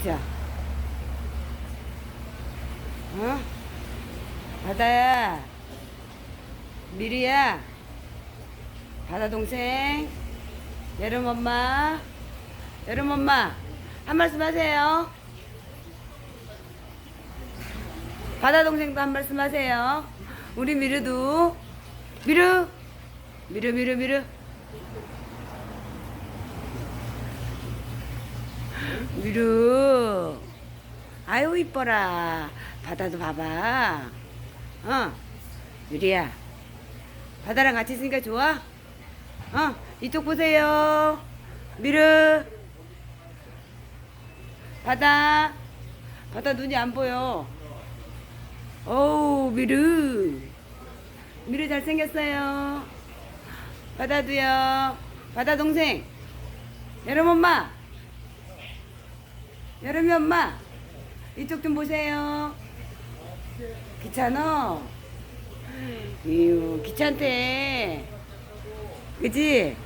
그쵸? 어? 바다야. 미리야. 바다 동생. 여름 엄마. 여름 엄마. 한 말씀 하세요. 바다 동생도 한 말씀 하세요. 우리 미르도. 미르. 미르, 미르, 미르. 미르. 아유, 이뻐라. 바다도 봐봐. 어. 유리야. 바다랑 같이 있으니까 좋아? 어. 이쪽 보세요. 미르. 바다. 바다 눈이 안 보여. 어우, 미르. 미르 잘생겼어요. 바다도요. 바다 동생. 여름 엄마. 여름이 엄마. 이쪽 좀 보세요. 귀찮어? 이유, 귀찮대. 그지?